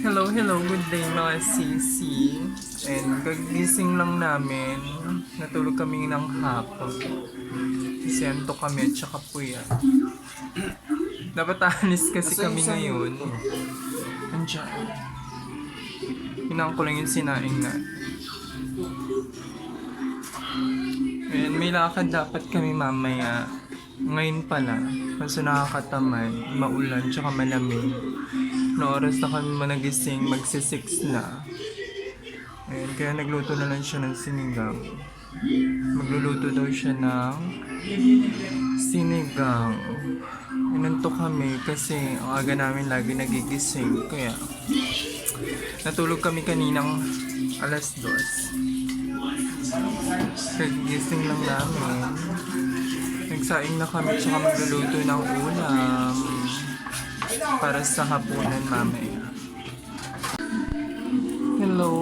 Hello, hello, good day mga sisi. And gagising lang namin. Natulog kami ng hapon. Kasi anto kami at saka puya. Dapat alis kasi Asa kami ngayon. Andiyan. Hinang ko lang yung sinaing na. And may lakad dapat kami mamaya. Ngayon pala. Kasi nakakatamad, maulan, tsaka malamig. No oras na kami managising, magsi-six na. Ayun, kaya nagluto na lang siya ng sinigang. Magluluto daw siya ng sinigang. Inantok kami kasi ang aga namin lagi nagigising. Kaya natulog kami kaninang alas dos. Kagising lang namin. Nagsaing na kami tsaka magluluto ng ulam para sa hapunan mamaya. Hello!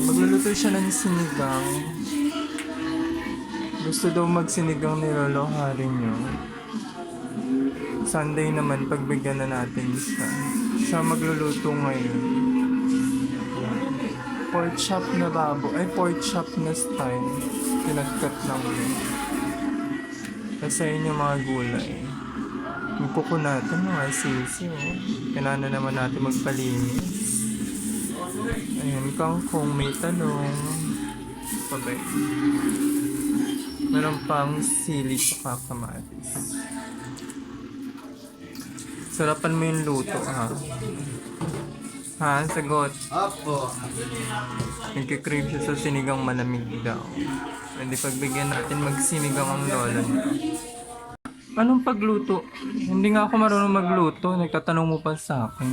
Magluluto siya ng sinigang. Gusto daw magsinigang ni Lolo Hari niyo. Sunday naman, pagbigyan na natin siya. Siya magluluto ngayon. Pork chop na babo. Ay, pork chop na style. Pinagkat lang yun. Kasi yun yung mga gulay. Yung kuko natin, mga sisi, oh. Kailangan na naman natin magpalinis. Ayan, kangkong, may talong. Pabay. Meron pang sili sa kamatis. Sarapan mo yung luto, ha? Ha? Sagot. Apo. Nagkikrave siya sa sinigang malamig daw. Hindi pagbigyan natin magsinigang ang lola niya. Anong pagluto? Hindi nga ako marunong magluto. Nagtatanong mo pa sa akin.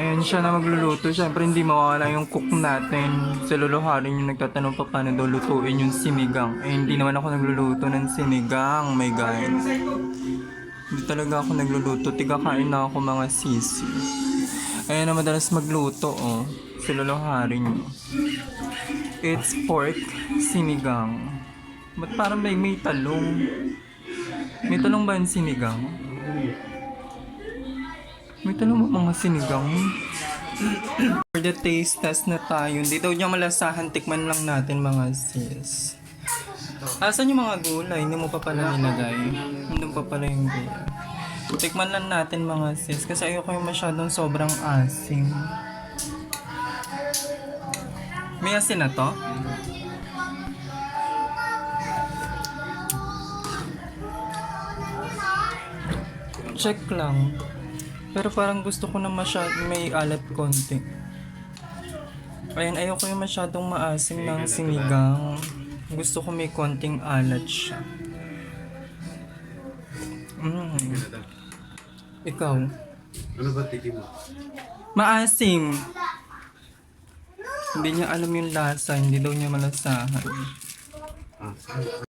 Ayan siya na magluluto. Siyempre hindi mawawala yung cook natin. Sa luluharin yung nagtatanong pa paano daw lutuin yung sinigang. Eh hindi naman ako nagluluto ng sinigang, my guys. Hindi talaga ako nagluluto. Tigakain na ako mga sisi. Ayan na madalas magluto, oh. Sa luluharin nyo. It's pork sinigang. Ba't parang may, may talong? May talong ba yung sinigang? May talong ba mga sinigang? For the taste test na tayo, hindi daw niya malasahan, tikman lang natin mga sis. Asan yung mga gulay? Hindi mo pa pala nilagay. Nandun pa pala yung gulay. Tikman lang natin mga sis kasi ayoko yung masyadong sobrang asim. May asin na to? Check lang. Pero parang gusto ko na masyad may alat konti. Ayan, ayoko yung masyadong maasim ng sinigang. Gusto ko may konting alat siya. Mm. Ikaw. Ano ba tikim mo? Maasim. Hindi niya alam yung lasa, hindi daw niya malasahan. Ah,